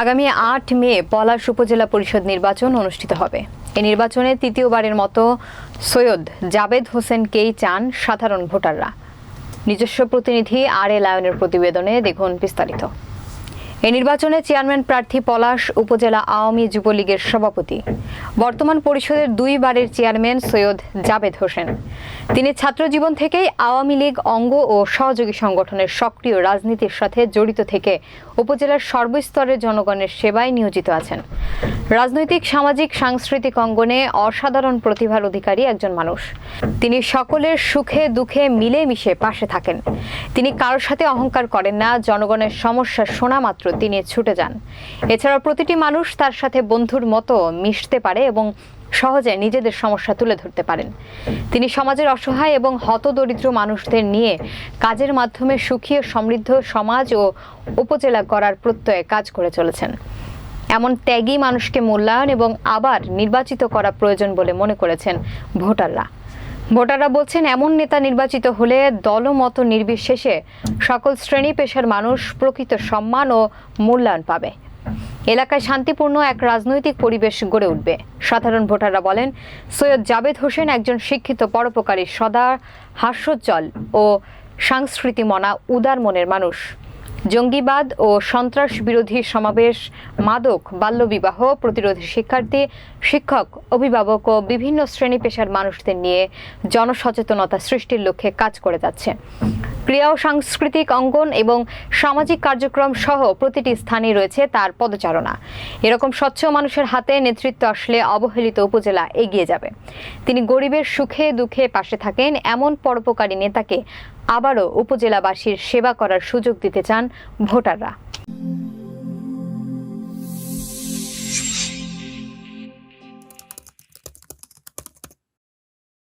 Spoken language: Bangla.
আগামী আট মে পলাশ উপজেলা পরিষদ নির্বাচন অনুষ্ঠিত হবে। এ নির্বাচনে তৃতীয়বারের মতো সৈয়দ জাবেদ হোসেনকেই চান সাধারণ ভোটাররা। নিজস্ব প্রতিনিধি আর এ লায়নের প্রতিবেদনে দেখুন বিস্তারিত। এই নির্বাচনে চেয়ারম্যান প্রার্থী পলাশ উপজেলা আওয়ামী যুবলীগের সভাপতি। বর্তমান পরিষদের দুইবারের চেয়ারম্যান সৈয়দ জাবেদ হোসেন। তিনি ছাত্র জীবন থেকেই আওয়ামী লীগ অঙ্গ ও সহযোগী সংগঠনের সক্রিয় রাজনীতির সাথে জড়িত থেকে উপজেলার সর্বস্তরের জনগণের সেবায় নিয়োজিত আছেন। রাজনৈতিক, সামাজিক, সাংস্কৃতিক অঙ্গনে অসাধারণ প্রতিভার অধিকারী একজন মানুষ। তিনি সকলের সুখে দুঃখে মিলেমিশে পাশে থাকেন। তিনি কারোর সাথে অহংকার করেন না, জনগণের সমস্যা শোনা মাত্র তিনি ছুটে যান। এছাড়া প্রতিটি মানুষ তার সাথে বন্ধুর মতো মিশতে পারে এবং সহজে নিজেদের সমস্যা তুলে ধরতে পারেন। তিনি সমাজের অসহায় এবং হতদরিদ্র মানুষদের নিয়ে কাজের মাধ্যমে সুখী ও সমৃদ্ধ সমাজ ও উপজেলা গড়ার প্রত্যয়ে কাজ করে চলেছেন। এমন ত্যাগী মানুষকে মূল্যায়ন এবং আবার নির্বাচিত করা প্রয়োজন বলে মনে করেছেন ভোটাররা। ভোটাররা বলছেন, এমন নেতা নির্বাচিত হলে দলমত নির্বিশেষে সকল শ্রেণি পেশার মানুষ প্রকৃত সম্মান ও মূল্যায়ন পাবে। এলাকায় শান্তিপূর্ণ এক রাজনৈতিক পরিবেশ গড়ে উঠবে। সাধারণ ভোটাররা বলেন, সৈয়দ জাবেদ হোসেন একজন শিক্ষিত, পরোপকারী, সদা হাস্যোজ্জ্বল ও সংস্কৃতি মনা উদার মনের মানুষ। জঙ্গিবাদ ও সন্ত্রাস বিরোধী সমাবেশ, মাদক, বাল্যবিবাহ প্রতিরোধী শিক্ষার্থী, শিক্ষক, অভিভাবক ও বিভিন্ন শ্রেণি পেশার মানুষদের নিয়ে জনসচেতনতা সৃষ্টির লক্ষ্যে কাজ করে যাচ্ছে। ক্রীড়া ও সাংস্কৃতিক অঙ্গন এবং সামাজিক কার্যক্রম সহ প্রতিটি স্থানে রয়েছে তার পদচারণা। এরকম স্বচ্ছ মানুষের হাতে নেতৃত্ব আসলে অবহেলিত উপজেলা এগিয়ে যাবে। তিনি গরিবের সুখে দুঃখে পাশে থাকেন, এমন পরোপকারী নেতাকে আবারও উপজেলাবাসীর সেবা করার সুযোগ দিতে চান ভোটাররা।